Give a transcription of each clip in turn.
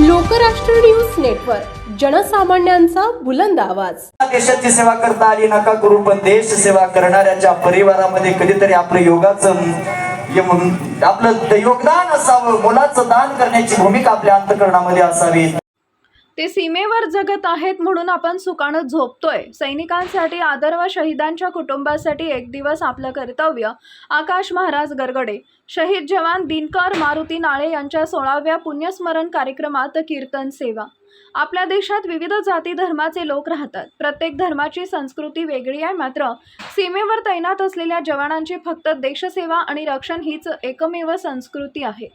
Lokrashtra news network जनसामान्यांचा बुलंद आवाज. देशाची सेवा करता आली नका करू पण देश सेवा करणाऱ्याच्या परिवारामध्ये कधीतरी आपलं योगाचं आपलं योगदान असावं मुलाचं दान करण्याची भूमिका आपल्या अंतकरणामध्ये असावी. ते सीमेवर जगत आहेत म्हणून आपण सुकानं झोपतोय. सैनिकांसाठी आदर व शहीदांच्या कुटुंबासाठी एक दिवस आपलं कर्तव्य आकाश महाराज गरगडे. शहीद जवान दिनकर मारुती नाळे यांच्या सोळाव्या पुण्यस्मरण कार्यक्रमात कीर्तन सेवा. आपल्या देशात विविध जाती धर्माचे लोक राहतात. प्रत्येक धर्माची संस्कृती वेगळी आहे मात्र सीमेवर तैनात असलेल्या जवानांची फक्त देशसेवा आणि रक्षण हीच एकमेव संस्कृती आहे.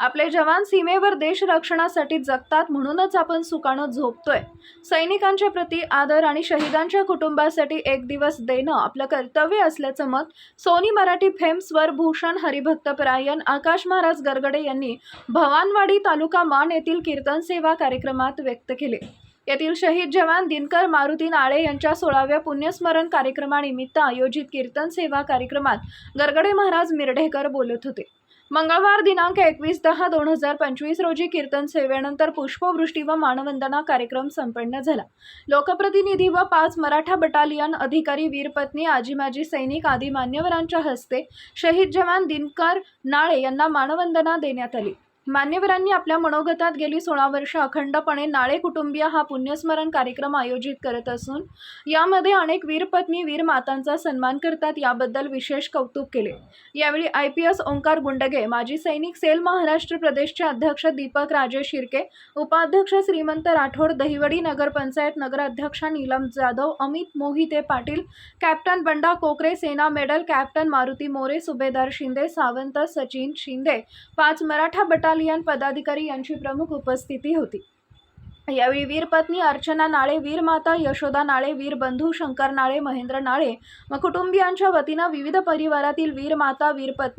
आपले जवान सीमेवर देश रक्षणासाठी जगतात म्हणूनच आपण सुकाणं झोपतोय. सैनिकांच्या प्रती आदर आणि शहीदांच्या कुटुंबासाठी एक दिवस देणं आपलं कर्तव्य असल्याचं मत सोनी मराठी फेम स्वर भूषण हरिभक्तपरायण आकाश महाराज गरगडे यांनी भवानवाडी तालुका मान येथील कीर्तन सेवा कार्यक्रमात व्यक्त केले. येथील शहीद जवान दिनकर मारुती नाळे यांच्या सोळाव्या पुण्यस्मरण कार्यक्रमानिमित्त आयोजित कीर्तन सेवा कार्यक्रमात गरगडे महाराज मिरढेकर बोलत होते. मंगळवार दिनांक एकवीस दहा दोन हजार पंचवीस रोजी कीर्तन सेवेनंतर पुष्पवृष्टी व मानवंदना कार्यक्रम संपन्न झाला. लोकप्रतिनिधी व पाच मराठा बटालियन अधिकारी वीरपत्नी आजी माजी सैनिक आदी मान्यवरांच्या हस्ते शहीद जवान दिनकर नाळे यांना मानवंदना देण्यात आली. मान्यवरांनी आपल्या मनोगतात गेली सोळा वर्ष अखंडपणे नाळे कुटुंबीय हा पुण्यस्मरण कार्यक्रम आयोजित करत असून यामध्ये अनेक वीरपत्नी वीर मातांचा सन्मान करतात याबद्दल विशेष कौतुक केले. यावेळी I P S Omkar Gundge माजी सैनिक सेल महाराष्ट्र प्रदेशचे अध्यक्ष दीपक राजे शिर्के उपाध्यक्ष श्रीमंत राठोड दहिवडी नगरपंचायत नगराध्यक्षा Neelam Jadhav Amit Mohite Patil captain Banda Kokare Sena medal captain Maruti More subedar Shinde Sawant Sachin Shinde पाच मराठा बटालियन पदाधिकारी यांची प्रमुख उपस्थिती होती. यावेळी वीरपत्नी अर्चना नाळे वीरमाता यशोदा नाळे वीर बंधू शंकर नाळे महेंद्र नाळे व कुटुंबियांच्या वतीनं विविध परिवारातील वीर माता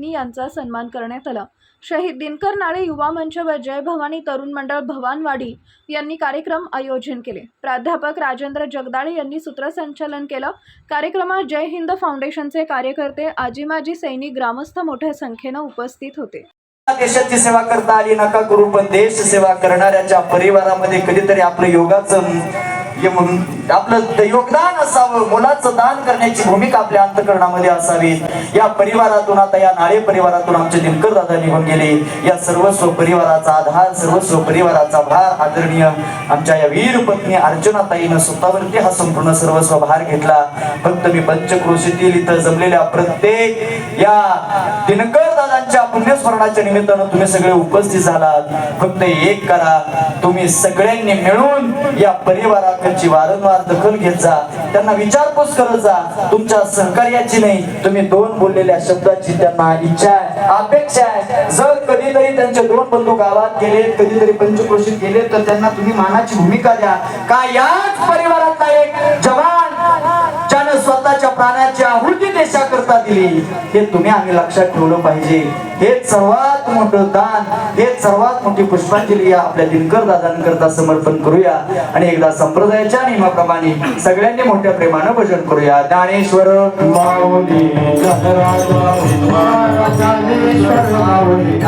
यांचा सन्मान करण्यात आला. शहीद दिनकर नाळे युवा मंच व जय भवानी तरुण मंडळ भवानवाडी यांनी कार्यक्रम आयोजन केले. प्राध्यापक राजेंद्र जगदाळे यांनी सूत्रसंचालन केलं. कार्यक्रमात जय हिंद फाउंडेशनचे कार्यकर्ते आजी माजी सैनिक ग्रामस्थ मोठ्या संख्येनं उपस्थित होते. देशाची सेवा करता आली नका करू पण देश सेवा करणाऱ्याच्या परिवारामध्ये कधीतरी आपलं योगाचं आपलं योगदान असावं मुलाचं दान करण्याची भूमिका आपल्या अंतकरणामध्ये असावी. या परिवारातून आता या नाळे परिवारातून आमचे दिनकर दादा निघून गेले. या सर्वस्व परिवाराचा आधार सर्वस्व परिवाराचा भार आदरणीय आमच्या या वीर पत्नी अर्चना ताईनं स्वतःवरती हा संपूर्ण सर्वस्व भार घेतला. फक्त मी पंचक्रोशीतील इथं जमलेल्या प्रत्येक या दिनकर दादांच्या पुण्यस्मरणाच्या निमित्तानं तुम्ही सगळे उपस्थित झालात. फक्त एक करा. तुम्ही सगळ्यांनी मिळून या परिवारात परिवाराकडची वारंवार दखल घेत जा. त्यांना विचारपूस करत जा. तुमच्या सहकार्याची नाही. तुम्ही दोन बोललेल्या शब्दाची त्यांना इच्छा आहे अपेक्षा आहे. जर कधीतरी त्यांचे दोन बंधू गावात गेले कधीतरी पंचक्रोशीत गेले तर त्यांना तुम्ही मानाची भूमिका द्या. का याच परिवारातला एक जवान स्वतःच्या आहुती देशाकरता दिली. हे तुम्ही आम्ही लक्षात ठेवलं पाहिजे. हे सर्वात मोठं दान हे सर्वात मोठी पुष्पांजली या आपल्या दिनकर दादांकरता समर्पण करूया. आणि एकदा संप्रदायाच्या नियमाप्रमाणे सगळ्यांनी मोठ्या प्रेमानं भजन करूया. ज्ञानेश्वर माऊली माऊली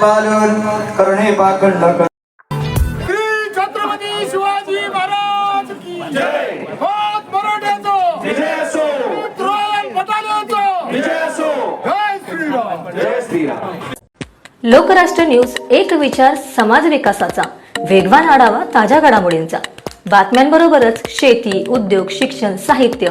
पालन करणे पाखंड कर श्री छत्रपती शिवाजी महाराज की जय. हात मराठ्याचो. विजय असो. रॉयल बटालियनचो विजय असो. जय श्रीराम. जय श्रीराम. लोकराष्ट्र न्यूज एक विचार समाज विकासाचा. वेगवान आढावा ताज्या घडामोडींचा. बातम्यांबरोबरच शेती उद्योग शिक्षण साहित्य